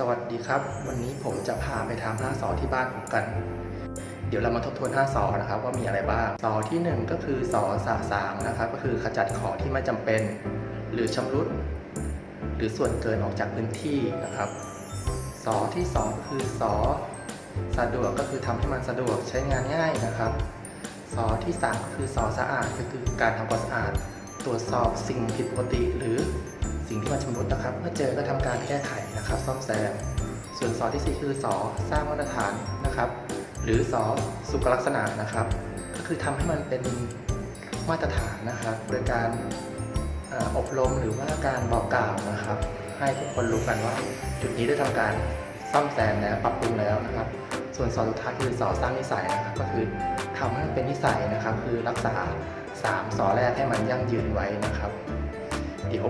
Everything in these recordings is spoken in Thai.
สวัสดีครับ วันนี้ผมจะพาไปทำ5สอที่บ้านผมกัน เดี๋ยวเรามาทบทวน5สอนะครับว่ามีอะไรบ้างสอที่ 1 ก็คือสอสาสางนะครับ ก็คือขจัดของที่ไม่จำเป็น หรือชำรุด หรือส่วนเกินออกจากพื้นที่นะครับสอที่ 2 คือสอสะดวกก็คือทำให้มันสะดวกใช้งานง่ายนะครับสอที่ 3 คือสอสะอาดก็คือการทำความสะอาด ตรวจสอบสิ่งผิดปกติหรือ สิ่งที่มันชำรุดนะครับ เมื่อเจอก็ทำการแก้ไขนะครับ ซ่อมแซม ส่วนสอที่ 4 คือสอสร้างมาตรฐานนะครับ หรือสอสุขลักษณะนะครับ ก็คือทำให้มันเป็นมาตรฐานนะครับ โดยการอบรมหรือว่าการบอกกล่าวนะครับ ให้ทุกคนรู้กันว่าจุดนี้ได้ทำการซ่อมแซมแล้วปรับปรุงแล้วนะครับ ส่วนสอสุดท้ายคือสอสร้างนิสัยนะครับ ก็คือทำให้มันเป็นนิสัยนะครับ คือรักษาสามสอแรกให้มันยั่งยืนไว้นะครับ เดี๋ยว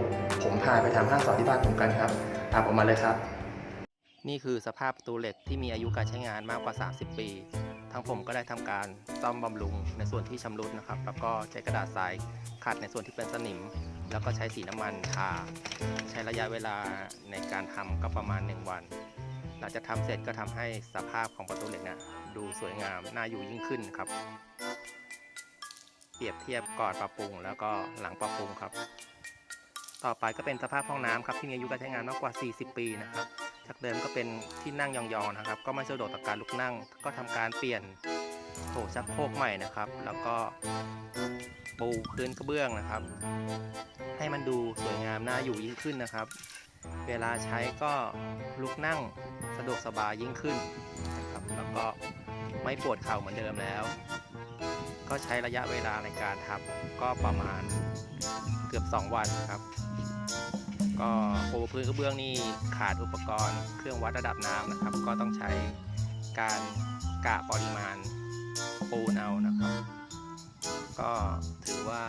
พาไปทำห้าสอที่บ้านผมกันครับตามผมมาเลยครับ นี่คือสภาพประตูเหล็กที่มีอายุการใช้งานมากกว่า 30 ปี ทั้งผมก็ได้ทำการซ่อมบำรุงในส่วนที่ชำรุดนะครับ แล้วก็ใช้กระดาษทรายขัดในส่วนที่เป็นสนิม แล้วก็ใช้สีน้ำมันทา ใช้ระยะเวลาในการทำก็ประมาณ 1 วัน หลังจากทำเสร็จก็ทำให้สภาพของประตูเหล็กนะดูสวยงามน่าอยู่ยิ่งขึ้นครับเปรียบเทียบก่อนปรับปรุงแล้วก็หลังปรับปรุงครับ ต่อไปก็เป็นสภาพห้องน้ำครับที่มีอายุการใช้งานมากกว่า 40 ปีนะครับจากเดิมก็เป็นที่นั่งยองๆนะครับ ก็ไม่สะดวกต่อการลุกนั่ง ก็ทำการเปลี่ยนโถชักโครกใหม่นะครับ แล้วก็ปูพื้นกระเบื้องนะครับ ให้มันดูสวยงามน่าอยู่ยิ่งขึ้นนะครับ เวลาใช้ก็ลุกนั่งสะดวกสบายยิ่งขึ้นนะครับแล้วก็ไม่ปวดเข่าเหมือนเดิมแล้ว ก็ใช้ระยะเวลาในการทำก็ประมาณเกือบ 2 วันครับ พื้นกระเบื้องนี่ขาดอุปกรณ์เครื่องวัดระดับน้ำนะครับ ก็ต้องใช้การกะปริมาณปูนเอานะครับ ก็ถือว่า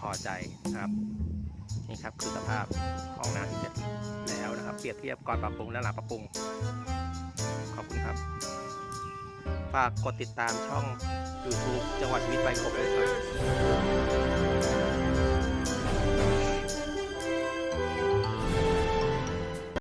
พอใจนะครับนี่ครับคือสภาพห้องน้ำที่เสร็จแล้วนะครับ เปรียบเทียบก่อนปรับปรุงและหลังปรับปรุง ขอบคุณครับ ฝากกดติดตามช่อง YouTube จังหวัดชีวิตใบกบเลยครับ